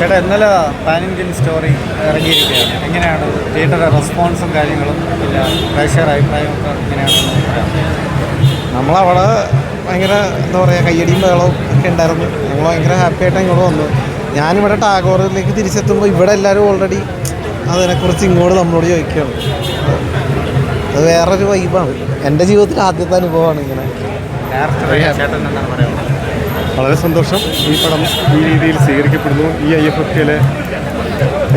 ചേട്ടാ ഇന്നലെ pan Indian story ഇറങ്ങിയിരിക്കുകയാണ്. എങ്ങനെയാണ്? തിയേറ്ററുടെ റെസ്പോൺസും കാര്യങ്ങളും ഇല്ല. പ്രേക്ഷകരുടെ അഭിപ്രായമൊക്കെ ഒക്കെ എങ്ങനെയാണ്? നമ്മളവിടെ ഭയങ്കര എന്താ പറയുക കയ്യടിയും ബഹളവും ഒക്കെ ഉണ്ടായിരുന്നു. ഞങ്ങൾ ഭയങ്കര ഹാപ്പി ആയിട്ട് ഇങ്ങോട്ട് വന്നു ഞാനിവിടെ ടാഗോറിലേക്ക് തിരിച്ചെത്തുമ്പോൾ ഇവിടെ എല്ലാവരും ഓൾറെഡി അതിനെക്കുറിച്ച് ഇങ്ങോട്ട് നമ്മളോട് ചോദിക്കുകയാണ്. അത് വേറൊരു വൈബാണ് എന്റെ ജീവിതത്തിൽ ആദ്യത്തെ അനുഭവമാണ് ഇങ്ങനെ. വളരെ സന്തോഷം. ഈ പടം ഈ രീതിയിൽ സ്വീകരിക്കപ്പെടുന്നു. ഈ ഐ എഫ് എഫ് കെയിലെ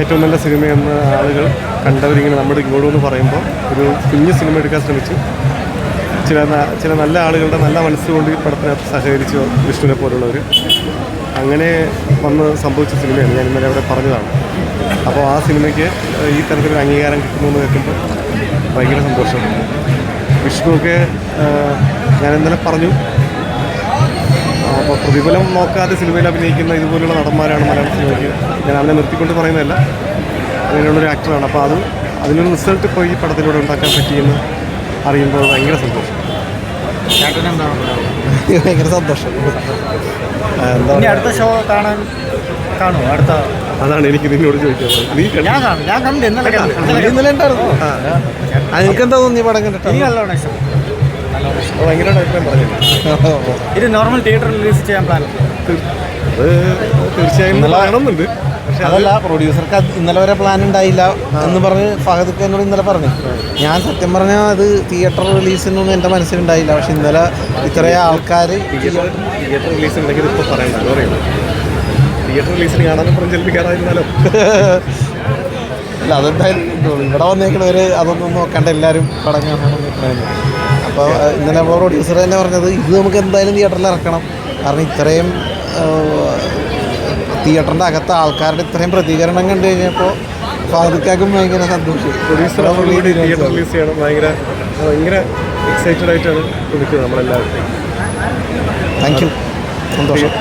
ഏറ്റവും നല്ല സിനിമയെന്ന് ആളുകൾ കണ്ടവരിങ്ങനെ നമ്മുടെ ഇങ്ങോട്ടും എന്ന് പറയുമ്പോൾ ഒരു കുഞ്ഞു സിനിമ എടുക്കാൻ ശ്രമിച്ചു. ചില ചില നല്ല ആളുകളുടെ നല്ല മനസ്സുകൊണ്ട് ഈ പടത്തിനകത്ത് സഹകരിച്ചു വിഷ്ണുവിനെ പോലുള്ളവർ അങ്ങനെ വന്ന് സംഭവിച്ച സിനിമയാണ് ഞാൻ ഇന്നലെ അവിടെ പറഞ്ഞതാണ്. അപ്പോൾ ആ സിനിമയ്ക്ക് ഈ തരത്തിലൊരു അംഗീകാരം കിട്ടുന്നു എന്ന് കേൾക്കുമ്പോൾ ഭയങ്കര സന്തോഷം. വിഷ്ണുവൊക്കെ ഞാൻ ഇന്നലെ പറഞ്ഞു അപ്പോൾ പ്രതിഫലം നോക്കാതെ സിനിമയിൽ അഭിനയിക്കുന്ന ഇതുപോലുള്ള നടന്മാരാണ് മലയാള സിനിമയ്ക്ക്. ഞാൻ അവനെ നിർത്തിക്കൊണ്ട് പറയുന്നതല്ല. അങ്ങനെയുള്ളൊരു ആക്ടറാണ് അപ്പോൾ അത് അതിനൊരു റിസൾട്ട് ഇപ്പോൾ ഈ പടത്തിലൂടെ ഉണ്ടാക്കാൻ പറ്റിയെന്ന് അറിയുമ്പോൾ ഭയങ്കര സന്തോഷം. ഭയങ്കര സന്തോഷം. എന്താ അടുത്ത ഷോ കാണാൻ കാണുമോ? അടുത്ത അതാണ് എനിക്ക് നിന്നോട് ചോദിക്കുന്നത് നീ ഇന്നലെ ഉണ്ടായിരുന്നു? ആ, തോന്നി പടം കണ്ടിട്ട്? ഇഷ്ടം അഭിപ്രായം പറഞ്ഞില്ല? ഇത് നോർമൽ തിയേറ്ററിൽ റിലീസ് ചെയ്യാൻ പ്ലാൻ അത് തീർച്ചയായും പക്ഷേ അതല്ല പ്രൊഡ്യൂസർക്ക് ഇന്നലെ വരെ പ്ലാൻ ഉണ്ടായില്ല എന്ന് പറഞ്ഞ് ഫഹദ് എന്നോട് ഇന്നലെ പറഞ്ഞു. ഞാൻ സത്യം പറഞ്ഞാൽ അത് തിയേറ്റർ റിലീസിനൊന്നും എന്റെ മനസ്സിലുണ്ടായില്ല. പക്ഷെ ഇന്നലെ ഇത്രയും ആൾക്കാർ തിയേറ്റർ തിയേറ്റർ റിലീസ് ഉണ്ടെങ്കിൽ ഇപ്പോൾ പറയണ്ട. തിയേറ്റർ റിലീസിന് കാണാനും പറഞ്ഞ് ചിലപ്പിക്കാറായിരുന്നാലോ അല്ല അതെന്തായാലും. ഇവിടെ വന്നേക്കണവര് അതൊന്നും നോക്കണ്ട എല്ലാവരും പടം കാണാൻ അപ്പോൾ ഇങ്ങനെ നമ്മൾ പ്രൊഡ്യൂസർ തന്നെ പറഞ്ഞത് ഇത് നമുക്ക് എന്തായാലും തിയേറ്ററിൽ ഇറക്കണം. കാരണം ഇത്രയും തിയേറ്ററിന്റെ അകത്ത് ആൾക്കാരുടെ ഇത്രയും പ്രതികരണം കണ്ടു കഴിഞ്ഞപ്പോൾ ഫാദിക്കാക്കും ഭയങ്കര സന്തോഷം. പ്രൊഡ്യൂസർ തിയേറ്റർ റിലീസ് ചെയ്യണം. ഭയങ്കര ഭയങ്കര എക്സൈറ്റഡ് ആയിട്ടാണ് നിൽക്കുന്നത് നമ്മളെല്ലാവരും താങ്ക് യു സന്തോഷം.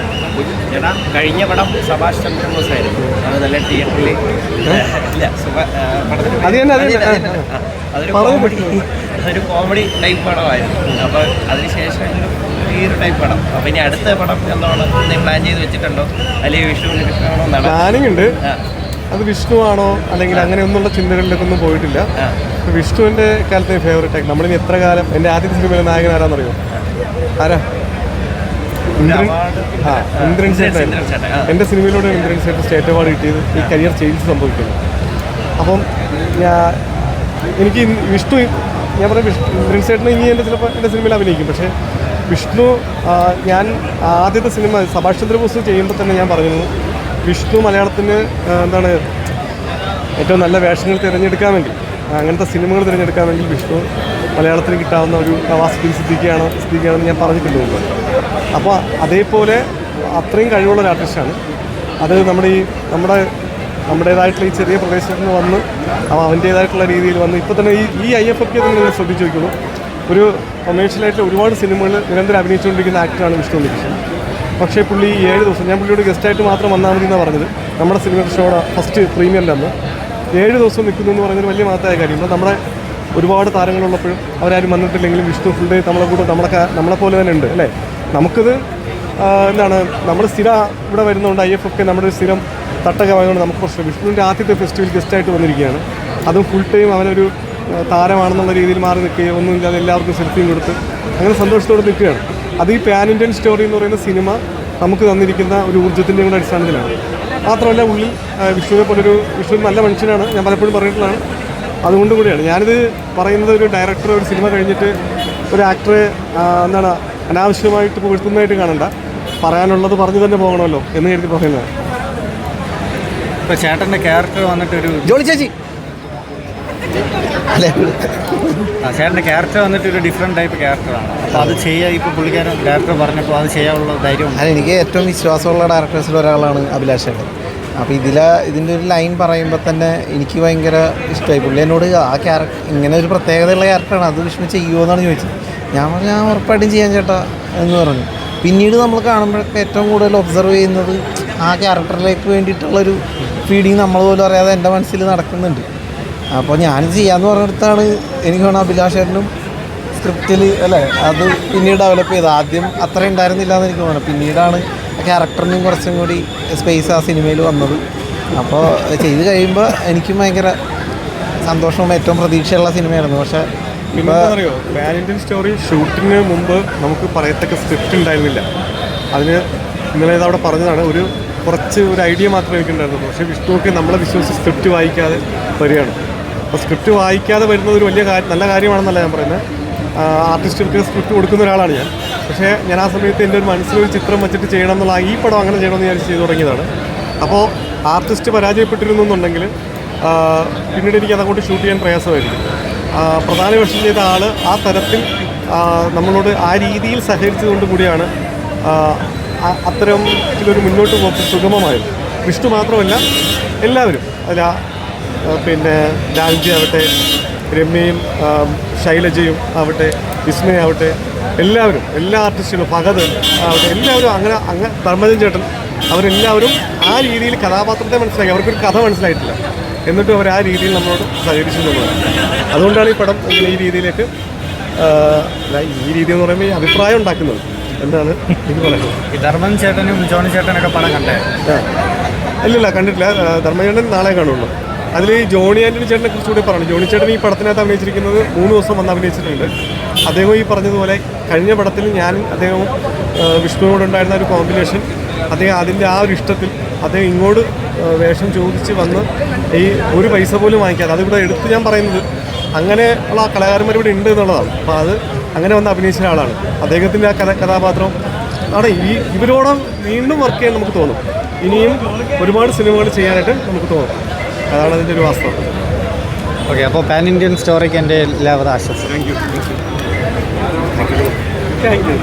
ചേട്ടാ കഴിഞ്ഞ പടം സഭാഷ് ചന്ദ്രബോസ് ആയിരുന്നു അത് നല്ല തിയേറ്ററിൽ ഇല്ല പടത്തിന് അതൊരു കോമഡി അതൊരു കോമഡി ടൈപ്പ് പടമായിരുന്നു. അപ്പോൾ അതിനുശേഷം ഈ ഒരു ടൈപ്പ് പടം. അപ്പോൾ ഇനി അടുത്ത പടം എന്താണ്? നീ പ്ലാൻ ചെയ്ത് വെച്ചിട്ടുണ്ടോ? അല്ലെങ്കിൽ വിഷുവിന് കിട്ടണോ പ്ലാനിങ് ഉണ്ട്. അത് വിഷ്ണുവാണോ? അല്ലെങ്കിൽ അങ്ങനെയൊന്നുള്ള ചിന്തകളിലേക്കൊന്നും പോയിട്ടില്ല. വിഷ്ണുവിന്റെ വിഷ്ണുവിന്റെ കാലത്തെ ഫേവറേറ്റ് ആയി. നമ്മളിനി എത്ര കാലം എന്റെ ആദ്യത്തെ സിനിമയിലെ നായകൻ ആരാന്നറിയോ? ആരാ? ഇന്ദ്രൻ ചേട്ടൻ. എന്റെ സിനിമയിലൂടെ ഇന്ദ്രൻ ചേട്ടൻ സ്റ്റേറ്റ് അവാർഡ് കിട്ടിയത് ഈ കരിയർ ചേഞ്ച് സംഭവിക്കുന്നു. അപ്പം ഞാൻ എനിക്ക് വിഷ്ണു ഞാൻ പറയാം വിഷ്ണു ഇന്ദ്രൻ ചേട്ടൻ ഇനി എന്റെ ചിലപ്പോൾ എന്റെ സിനിമയിൽ അഭിനയിക്കും. പക്ഷേ വിഷ്ണു ഞാൻ ആദ്യത്തെ സിനിമ സഭാഷ് ചന്ദ്രബോസ് ചെയ്യുമ്പോൾ തന്നെ ഞാൻ പറഞ്ഞു വിഷ്ണു മലയാളത്തിന് എന്താണ് ഏറ്റവും നല്ല വേഷങ്ങൾ തിരഞ്ഞെടുക്കാൻ വേണ്ടി അങ്ങനത്തെ സിനിമകൾ തിരഞ്ഞെടുക്കാൻ വേണ്ടി വിഷ്ണു മലയാളത്തിന് കിട്ടാവുന്ന ഒരു നവാസുദ്ദീൻ സിദ്ദീഖിയാണ് സിദ്ദീഖിയാണെന്ന് ഞാൻ പറഞ്ഞിട്ടുണ്ട് മുമ്പ്. അപ്പോൾ അതേപോലെ അത്രയും കഴിവുള്ള ഒരു ആർട്ടിസ്റ്റാണ്. അത് നമ്മുടെ ഈ നമ്മുടെ നമ്മുടേതായിട്ടുള്ള ഈ ചെറിയ പ്രദേശത്ത് നിന്ന് വന്ന് അവൻ അവന്റേതായിട്ടുള്ള രീതിയിൽ വന്ന് ഇപ്പോൾ തന്നെ ഈ ഈ ഐ എഫ് ഒക്കെ നിങ്ങൾ ശ്രദ്ധിച്ചു നോക്കുള്ളൂ ഒരു കൊമേഴ്ഷ്യലായിട്ടുള്ള ഒരുപാട് സിനിമകൾ നിരന്തരം അഭിനയിച്ചുകൊണ്ടിരിക്കുന്ന ആക്ടറാണ് വിഷ്ണു നിരീക്ഷൻ പക്ഷേ പുള്ളി ഈ ഏഴ് ദിവസം ഞാൻ പുള്ളിയോട് ഗസ്റ്റായിട്ട് മാത്രം വന്നാൽ മതി എന്നാണ് പറഞ്ഞത്. നമ്മുടെ സിനിമയുടെ ഷോയുടെ ഫസ്റ്റ് പ്രീമിയറിലാണ് ഏഴ് ദിവസം നിൽക്കുന്നു എന്ന് പറയുന്നത് വലിയ മഹത്തായ കാര്യം. ഇപ്പോൾ നമ്മുടെ ഒരുപാട് താരങ്ങളുള്ളപ്പോഴും അവരാരും വന്നിട്ടില്ലെങ്കിലും വിഷ്ണു ഫുൾ ഡേ നമ്മളെ കൂടെ നമ്മളെ നമ്മളെപ്പോലെ തന്നെ ഉണ്ട് അല്ലേ? നമുക്കിത് എന്താണ് നമ്മൾ സ്ഥിരം ഇവിടെ വരുന്നതുകൊണ്ട് ഐ എഫ് ഒക്കെ നമ്മുടെ ഒരു സ്ഥിരം തട്ടൊക്കെ ആയതുകൊണ്ട് നമുക്ക് പ്രശ്നം വിഷ്ണുവിന്റെ ആദ്യത്തെ ഫെസ്റ്റിവൽ ഗസ്റ്റായിട്ട് വന്നിരിക്കുകയാണ്. അതും ഫുൾ ടൈം അവനൊരു താരമാണെന്നുള്ള രീതിയിൽ മാറി നിൽക്കുകയും ഒന്നുമില്ലാതെ എല്ലാവർക്കും സെൽഫിയും കൊടുത്ത് അങ്ങനെ സന്തോഷത്തോടെ നിൽക്കുകയാണ്. അത് ഈ പാൻ ഇന്ത്യൻ സ്റ്റോറി എന്ന് പറയുന്ന സിനിമ നമുക്ക് തന്നിരിക്കുന്ന ഒരു ഊർജത്തിന്റെയും കൂടെ അടിസ്ഥാനത്തിലാണ്. മാത്രമല്ല ഉള്ളിൽ വിഷ്ണുവിനെ പോലൊരു വിഷ്ണു നല്ല മനുഷ്യനാണ് ഞാൻ പലപ്പോഴും പറഞ്ഞിട്ടുള്ളതാണ്. അതുകൊണ്ട് കൂടിയാണ്. ഞാനിത് പറയുന്നത് ഒരു ഡയറക്ടർ ഒരു സിനിമ കഴിഞ്ഞിട്ട് ഒരു ആക്ടറെ എന്താണ് അനാവശ്യമായിട്ട് പുകഴ്ത്തുന്നതായിട്ട് കാണണ്ട. പറയാനുള്ളത് പറഞ്ഞു തന്നെ പോകണമല്ലോ എന്ന് കരുതി പറയുന്നത്. ഇപ്പൊ ചേട്ടന്റെ ക്യാരക്ടർ വന്നിട്ട് ഒരു ജോളി ചേച്ചി. അല്ലേ? ആ ചേട്ടന്റെ ക്യാരക്ടർ വന്നിട്ട് ഒരു ഡിഫറെന്റ് ടൈപ്പ് ക്യാരക്ടറാണ് അപ്പോൾ അത് ചെയ്യാൻ ഇപ്പോൾ പുള്ളിക്കാരൻ ഡയറക്ടർ പറഞ്ഞപ്പോൾ അത് ചെയ്യാനുള്ള ധൈര്യം അല്ല എനിക്ക് ഏറ്റവും വിശ്വാസമുള്ള ഡയറക്ടേഴ്സിൽ ഒരാളാണ് അഭിലാഷ് ചേട്ടൻ. അപ്പോൾ ഇതിൽ ഇതിന്റെ ഒരു ലൈൻ പറയുമ്പോൾ തന്നെ എനിക്ക് ഭയങ്കര ഇഷ്ടമായി പുള്ളി എന്നോട് ആ ക്യാരക്ടർ ഇങ്ങനെ ഒരു പ്രത്യേകതയുള്ള ക്യാരക്ടറാണ് അത് വിഷ്ണു ചെയ്യുമോ എന്നാണ് ചോദിച്ചത്. ഞാൻ പറഞ്ഞു ഞാൻ ഉറപ്പായിട്ടും ചെയ്യാൻ ചേട്ടാ എന്ന് പറഞ്ഞു. പിന്നീട് നമ്മൾ കാണുമ്പോഴൊക്കെ ഏറ്റവും കൂടുതൽ ഒബ്സർവ് ചെയ്യുന്നത് ആ ക്യാരക്ടറിലേക്ക് വേണ്ടിയിട്ടുള്ളൊരു ഫീഡിങ് നമ്മൾ പോലും അറിയാതെ എന്റെ മനസ്സിൽ നടക്കുന്നുണ്ട്. അപ്പോൾ ഞാൻ ചെയ്യാമെന്ന് പറഞ്ഞിടത്താണ് എനിക്ക് വേണം അഭിലാഷേട്ടനും സ്ക്രിപ്റ്റിൽ അല്ലേ അത് പിന്നീട് ഡെവലപ്പ് ചെയ്ത് ആദ്യം അത്ര ഉണ്ടായിരുന്നില്ല എന്ന് എനിക്ക് തോന്നുന്നു. പിന്നീടാണ് ക്യാരക്ടറിനും കുറച്ചും കൂടി സ്പേസ് ആ സിനിമയിൽ വന്നത്. അപ്പോൾ ചെയ്ത് കഴിയുമ്പോൾ എനിക്കും ഭയങ്കര സന്തോഷവും ഏറ്റവും പ്രതീക്ഷയുള്ള സിനിമയായിരുന്നു പക്ഷേ പിന്നെ ഇപ്പോൾ എന്താ അറിയോ? പാൻ ഇന്ത്യൻ സ്റ്റോറി ഷൂട്ടിന് മുമ്പ് നമുക്ക് പറയത്തക്ക സ്ക്രിപ്റ്റ് ഉണ്ടായിരുന്നില്ല. അതിന് ഇന്നലെ ഇതവിടെ അവിടെ പറഞ്ഞതാണ്. ഒരു കുറച്ച് ഒരു ഐഡിയ മാത്രമേ എനിക്കുണ്ടായിരുന്നുള്ളൂ. പക്ഷേ വിഷ്ണുവൊക്കെ നമ്മളെ വിശ്വസിച്ച് സ്ക്രിപ്റ്റ് വായിക്കാതെ വരികയാണ്. അപ്പോൾ സ്ക്രിപ്റ്റ് വായിക്കാതെ വരുന്നത് ഒരു വലിയ കാര്യം നല്ല കാര്യമാണെന്നല്ല ഞാൻ പറയുന്നത്. ആർട്ടിസ്റ്റുകൾക്ക് സ്ക്രിപ്റ്റ് കൊടുക്കുന്ന ഒരാളാണ് ഞാൻ. പക്ഷേ ഞാൻ ആ സമയത്ത് എന്റെ ഒരു മനസ്സിലൊരു ചിത്രം വെച്ചിട്ട് ചെയ്യണം എന്നുള്ള ഈ പടം അങ്ങനെ ചെയ്യണമെന്ന് ഞാൻ ചെയ്തു തുടങ്ങിയതാണ്. അപ്പോൾ ആർട്ടിസ്റ്റ് പരാജയപ്പെട്ടിരുന്നു എന്നുണ്ടെങ്കിൽ പിന്നീട് എനിക്ക് അതങ്ങോട്ട് ഷൂട്ട് ചെയ്യാൻ പ്രയാസമായിരിക്കും. പ്രധാന വേഷം ചെയ്ത ആൾ ആ തരത്തിൽ നമ്മളോട് ആ രീതിയിൽ സഹകരിച്ചതുകൊണ്ട് കൂടിയാണ് അത്തരം ഇതിലൊരു മുന്നോട്ട് പോക്ക് സുഗമമായത്. വിഷ്ണു മാത്രമല്ല എല്ലാവരും. അതിൽ പിന്നെ ലാൽജി ആവട്ടെ രമ്യയും ശൈലജയും ആവട്ടെ വിസ്മയ ആവട്ടെ എല്ലാവരും എല്ലാ ആർട്ടിസ്റ്റുകളും ഭഗത് ആവട്ടെ എല്ലാവരും അങ്ങനെ അങ്ങനെ ധർമ്മജൻ ചേട്ടൻ അവരെല്ലാവരും ആ രീതിയിൽ കഥാപാത്രത്തെ മനസ്സിലാക്കി. അവർക്കൊരു കഥ മനസ്സിലായിട്ടില്ല. എന്നിട്ടും അവർ ആ രീതിയിൽ നമ്മളോട് സഹകരിച്ചു എന്നുള്ളതാണ് അതുകൊണ്ടാണ് ഈ പടം ഇങ്ങനെ ഈ രീതിയിലേക്ക് ഈ രീതി എന്ന് പറയുമ്പോൾ ഈ അഭിപ്രായം ഉണ്ടാക്കുന്നത്. എന്നാണ് എനിക്ക് പറയുന്നത്? ധർമ്മൻ ചേട്ടനും ജോണി ചേട്ടനൊക്കെ പടം കണ്ടേ. ഇല്ലില്ല കണ്ടിട്ടില്ല. ധർമ്മചേട്ടൻ നാളെ കാണുള്ളൂ. അതിൽ ഈ ജോണി ആന്റണി ചേട്ടനെ കുറിച്ച് കൂടി പറഞ്ഞു. ജോണി ചേട്ടൻ ഈ പടത്തിനകത്ത് അഭിനയിച്ചിരിക്കുന്നത് മൂന്ന് ദിവസം വന്ന് അഭിനയിച്ചിട്ടുണ്ട്. അദ്ദേഹം ഈ പറഞ്ഞതുപോലെ കഴിഞ്ഞ പടത്തിൽ ഞാനും അദ്ദേഹവും വിഷ്ണുവോടുണ്ടായിരുന്ന വിഷ്ണുവിനോട് ഉണ്ടായിരുന്ന ഒരു കോമ്പിനേഷൻ അദ്ദേഹം അതിന്റെ ആ ഒരു ഇഷ്ടത്തിൽ അദ്ദേഹം ഇങ്ങോട്ട് വേഷം ചോദിച്ച് വന്ന് ഈ ഒരു പൈസ പോലും വാങ്ങിക്കാതെ അതിവിടെ എടുത്ത് ഞാൻ പറയുന്നത് അങ്ങനെ ഉള്ള കലാകാരന്മാർ ഇവിടെ ഉണ്ട് എന്നുള്ളതാണ്. അപ്പോൾ അത് അങ്ങനെ വന്ന് അഭിനയിച്ച ഒരാളാണ് അദ്ദേഹത്തിന്റെ ആ കഥ കഥാപാത്രം ആണ് ഈ ഇവരോടം വീണ്ടും വർക്ക് ചെയ്യാൻ നമുക്ക് തോന്നും. ഇനിയും ഒരുപാട് സിനിമകൾ ചെയ്യാനായിട്ട് നമുക്ക് തോന്നും. അതാണ് അതിന്റെ ഒരു വാസ്തവം. ഓക്കെ അപ്പോൾ പാൻ ഇന്ത്യൻ സ്റ്റോറിക്ക് എന്റെ എല്ലാവരും ആശംസ താങ്ക് യു താങ്ക് യു